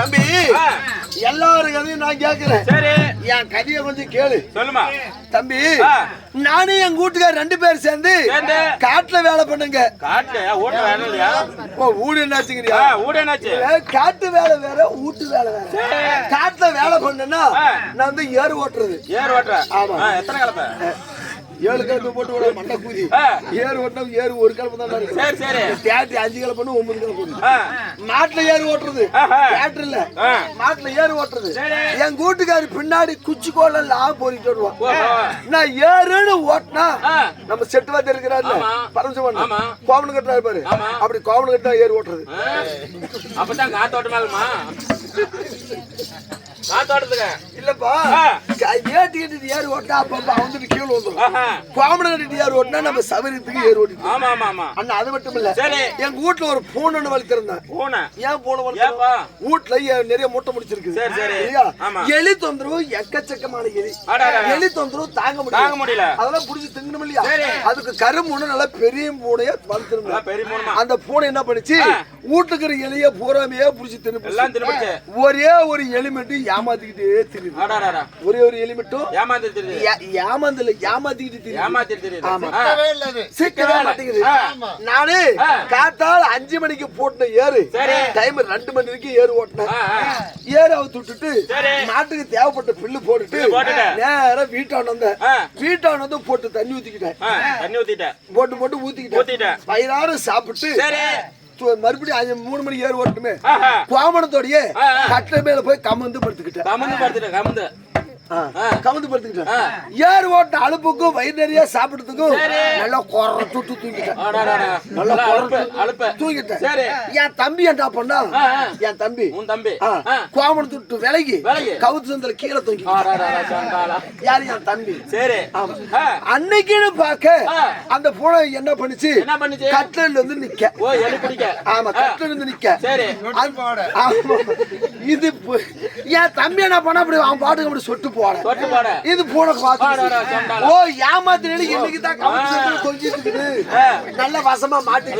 தம்பி எல்லாரும் கதையும் நான் கேக்குறேன் சரி. என் கதையை கொஞ்சம் கேளு. சொல்லுமா. தம்பி. நானும் என் கூட்டுக்கார் ரெண்டு பேர் சேர்ந்து? காட்டுல வேலை பண்ணுங்க. ஊடு என்னாச்சுங்கிறியா? ஊட என்னாச்சு? காட்டு வேலை வேற வீட்டு வேலை வேற. காட்டுல வேலை பண்ணேன்னா. நான் வந்து ஏறு ஓட்டுறது. ஏர் ஓட்டுற? ஆமா. எத்தனை கலப்பை? ஏழு கிழமை போட்டு விட மண்டை கூதி. ஏறு ஓட்டினா ஏறு ஒரு கிழமை தான் சரி சரி தேட்டி அஞ்சு பண்ணு ஒன்பது ஆ, மாட்டுல ஏறு ஓட்டுறது. தேட்டர் இல்ல. மாட்டுல ஏறு ஓட்டுறது. என் கூட்டுக்காரி பின்னாடி குச்சி கோல ஆ போரிட்டு வருவான். நான் ஏறுன்னு ஓட்டினா. நம்ம செட்டு வாத்தி இருக்கிறாருல ஆமா. பரமசிவன். கோவணம் கட்டுறாரு பாரு. அப்படி கோவணம் கட்டா ஏறு ஓட்டுறது அப்பதான் காத்தோட்டமாகுமா இல்லப்பா கட்டிட்டு ஏறு ஓட்டினா அப்ப வந்துட்டு கீழே வந்துடும். கோவணம் கட்டிட்டு ஓட்டினா நம்ம ஆமா ஆமா ஆமா. அண்ணா அது மட்டும் இல்ல சரி. எங்க வீட்டுல ஒரு பூனை வளர்த்திருந்தேன். பூனை. ஏன் பூனை வீட்டுல நிறைய முட்டை முடிச்சிருக்கு சரி. எலி தொந்தரவு எக்கச்சக்கமான எலி. எலி தொந்தரவு தாங்க முடியல. தாங்க முடியல. அதெல்லாம் புடிச்சு திங்கணும் இல்லையா. அதுக்கு கரும்பூனை நல்லா பெரிய பூனைய வளர்த்திருந்தேன். அந்த பூனை என்ன பண்ணுச்சு. வீட்டுல இருக்கிற எலிய பூராமையே புடிச்சு எல்லாம் திரும்பிச்சு ஒரே ஒரு எலி மட்டும் ஏமாத்திக்கிட்டே திரியுது ஒரே ஒரு எலி மட்டும் ஏமாத்தி தெரியுது ஏ- ஏமாந்தல ஏமாத்திக்கிட்டு திரியுது ஏமாத்தி தெரியுது ஆமா. வேலை. மாட்டேங்குது. நானு. காத்தால அஞ்சு மணிக்கு போட்ட ஏறு சரி. டைம் ரெண்டு மணி வரைக்கும் ஏறு ஓட்டினேன். ஏறு அவுத்து விட்டுட்டு சரி. நாட்டுக்கு தேவைப்பட்ட பில்லு போட்டுட்டு பில்லு போட்டுட்டேன். நேரா வீட்டாண்ட வந்தேன். வீட்டாண்ட வந்து போட்டு தண்ணி ஊத்திக்கிட்டேன் ஆ, தண்ணி ஊத்திட்ட போட்டு போட்டு ஊத்திக்கிட்டேன் ஊத்திட்டேன். வயிறாறு சாப்பிட்டு மறுபடியும் மூணு மணிக்கு ஏறு ஓட்டுமே. கோமணத்தோடய. கட்டை மேல போய் கமந்து படுத்துக்கிட்டேன் கமந்து படுத்துட்ட கமந்து கமந்து படுத்துக்கிட்டேன். ஏறு ஓட்ட அலுப்புக்கும் வயிறு நிறைய சாப்பிட்டதுக்கும் சரி. நல்லா குறை துட்டு தூங்கிட்டேன். நல்லா அலுப்பு தூங்கிட்டேன் சரி என் தம்பி என்ன பண்ணா. என் தம்பி உன் தம்பி. கோமணம் துட்டு விலகி. கவுத்து சந்தில கீழே தூங்கி. யாரு என் தம்பி சரி. அன்னைக்குன்னு பார்க்க. அந்த பூனை என்ன பண்ணுச்சு கட்டில வந்து நிக்க ஆமா. கட்டில இருந்து நிக்க. இது என் தம்பி என்ன பண்ணா அப்படி அவன் பாட்டுக்கு அப்படி சொட்டு போட இது பூனை. ஓ ஏமாத்தினு இன்னைக்கு தான் தொங்கிட்டு. நல்ல வசமா மாட்டிச்சு.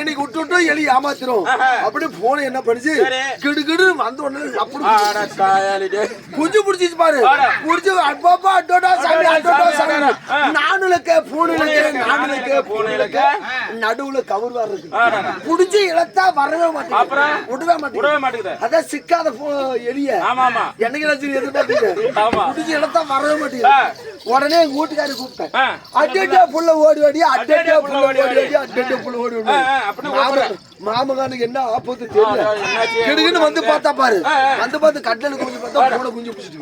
இன்னைக்கு விட்டு விட்டு எலி ஏமாத்திரும் ஆஹா. அப்படி போன என்ன பண்ணுச்சு. கிடுகிடு வந்த உடனே அப்படி குஞ்சு புடிச்சிச்சு பாரு ஆடா. புடிச்சு அப்பப்பா அட்டோடா சாமி அடடா, அட்டோடா சாமி, சாமி ஆ. பூனுலக்க நடுவுல கவர் வர இருக்கு. புடிச்சு இழத்தா வரவே அப்புறம்? விடவே மாட்டேங்குது. அதான் சிக்காத எலிய. என்னைக்கு நினைச்சு எதிர்பார்த்தீங்க. புடிச்சு இழத்தா வரவே மாட்டேங்குது. உடனே எங்க வீட்டுக்காரி கூப்பிட்டேன். அட்டே புள்ள ஓடி ஓடி அட்டே புள்ள ஓடி ஓடி அட்டே புள்ள ஓடி ஓடி. மாமகானுக்கு என்ன ஆபத்து தெரியல? கிடுகின்னு வந்து பார்த்தா பாரு. வந்து பார்த்து கட்டல குஞ்சு பார்த்தா பூனை குஞ்சு பிடிச்சிட்டு.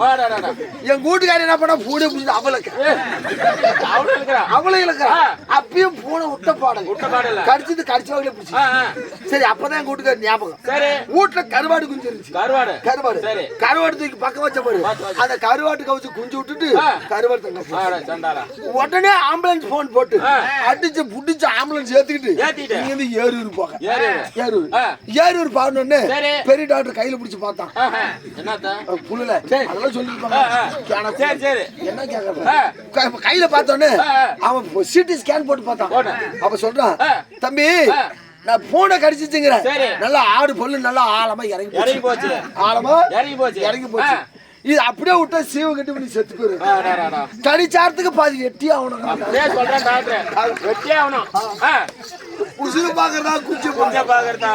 என் கூட்டுக்காரி என்ன பண்ணா பூனை பிடிச்சிட்டு அவளுக்கு இருக்கிறா அவளை இழுக்கிறா ஆ. அப்பயும் பூனை விட்ட பாடல்ல. கடிச்சது கடிச்சவங்களே பிடிச்சி. சரி அப்பதான் என் கூட்டுக்காரி ஞாபகம் வீட்டுல கருவாடு குஞ்சு இருந்துச்சு கருவாடு கருவாடு கருவாடு தூக்கி பக்கம் வச்ச பாரு. அந்த கருவாட்டு கவுச்சு குஞ்சு விட்டுட்டு. கருவாடு தங்க உடனே ஆம்புலன்ஸ் போன் போட்டு. அடிச்சு புடிச்சு ஆம்புலன்ஸ் ஏத்திக்கிட்டு ஏத்திட்டு. இங்க இருந்து ஏரூர் ஏரூர். சரி. பெரிய டாக்டர் கையில பிடிச்சு பார்த்தான் சரி. அதெல்லாம் சொல்லிருப்பாங்க. என்ன ஆ. கேக்குற கையில பார்த்தோன்னே. அவன் சிடி ஸ்கேன் போட்டு பார்த்தான். அப்ப சொல்றான். தம்பி. நான் பூனை கடிச்சிச்சுங்கிறேன். நல்லா ஆடு பொண்ணு நல்லா ஆழமா இறங்கி இறங்கி போச்சு ஆழமா இறங்கி போச்சு இறங்கி போச்சு. இது அப்படியே விட்டா சீவ கட்டி பண்ணி செத்து போயிரு. கடிச்சாரத்துக்கு பாதி எட்டி ஆகணும் வெட்டியே ஆகணும். உசுறு பாக்குறதா குச்சி கொஞ்சம் பாக்குறதா?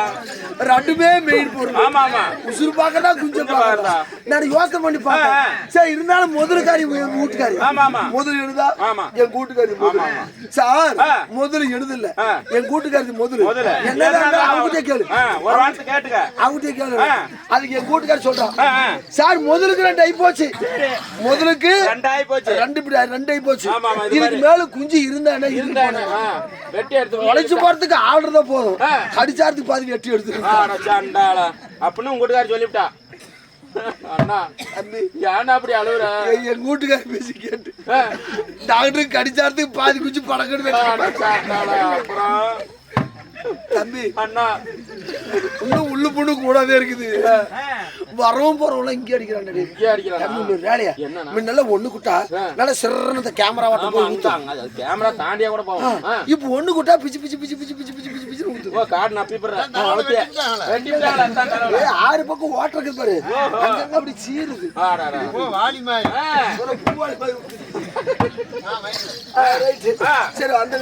ரெண்டுமே மெயின் பொருள். ஆமா ஆமா. உசுறு பாக்குறதா பாக்குறதா. நான் யோசனை பண்ணி பார்த்தேன். சரி இருந்தாலும் முதலுக்காரி என் வீட்டுக்காரி. ஆமா, ஆமா. முதல் எழுதா? ஆமா. என் கூட்டுக்காரி முதல். ஆமா, சார். முதல் எழுதல. என் கூட்டுக்காரி முதல். என்னதான் அவங்ககிட்ட கேளு. ஒரு வார்த்தை கேட்டுக்க. அவங்ககிட்ட கேளு. அதுக்கு என் கூட்டுக்காரி சொல்றான். சார் முதலுக்கு ரெண்டு ஆகி போச்சு. முதலுக்கு ரெண்டாயி போச்சு. ரெண்டு ரெண்டு ஆகி போச்சு. இதுக்கு மேல குஞ்சு இருந்தானே இருந்தானே வெட்டி எடுத்து உழைச்சு போறதுக்கு ஆடுறதா போதும். ஆ. கடிச்சாரத்துக்கு பாதி வெட்டி எடுத்துருக்கு ஆடா அப்படின்னு உங்க வீட்டுக்காரர் சொல்லிவிட்டா. அண்ணா ஏன்டா அப்படி அழுகுற என் வீட்டுக்காரி பேசி கேட்டு. டாக்டருக்கு கடிச்சாரத்துக்கு பாதி குஞ்சு படக்கணும் அப்புறம்? தம்பி அண்ணா. இன்னும் உள்ளு புண்ணு கூடாதே இருக்குது வரவும் போறவங்க இங்கே அடிக்கிறான்? இங்கே அடிக்கிறானா? வேலையா? முன்னெல்லாம் ஒண்ணு குட்டா. நல்லா சிறந்த கேமரா வாட்டம் ஆமா போய் அங்க அங்க அது கேமரா தாண்டியா கூட போவோம். இப்போ ஒண்ணு குட்டா பிச்சு பிச்சு பிச்சு பிச்சு பிச்சு பிச்சு பிச்சு பிச்சு ஊத்துது ஓ காடு நப்பி ஆறு பக்கம் ஓட்டர் இருக்குது பாரு. அங்கங்க அப்படி சீருது. பூவாளி மாதிரி ரைட்டு. ஆ. சரி அந்த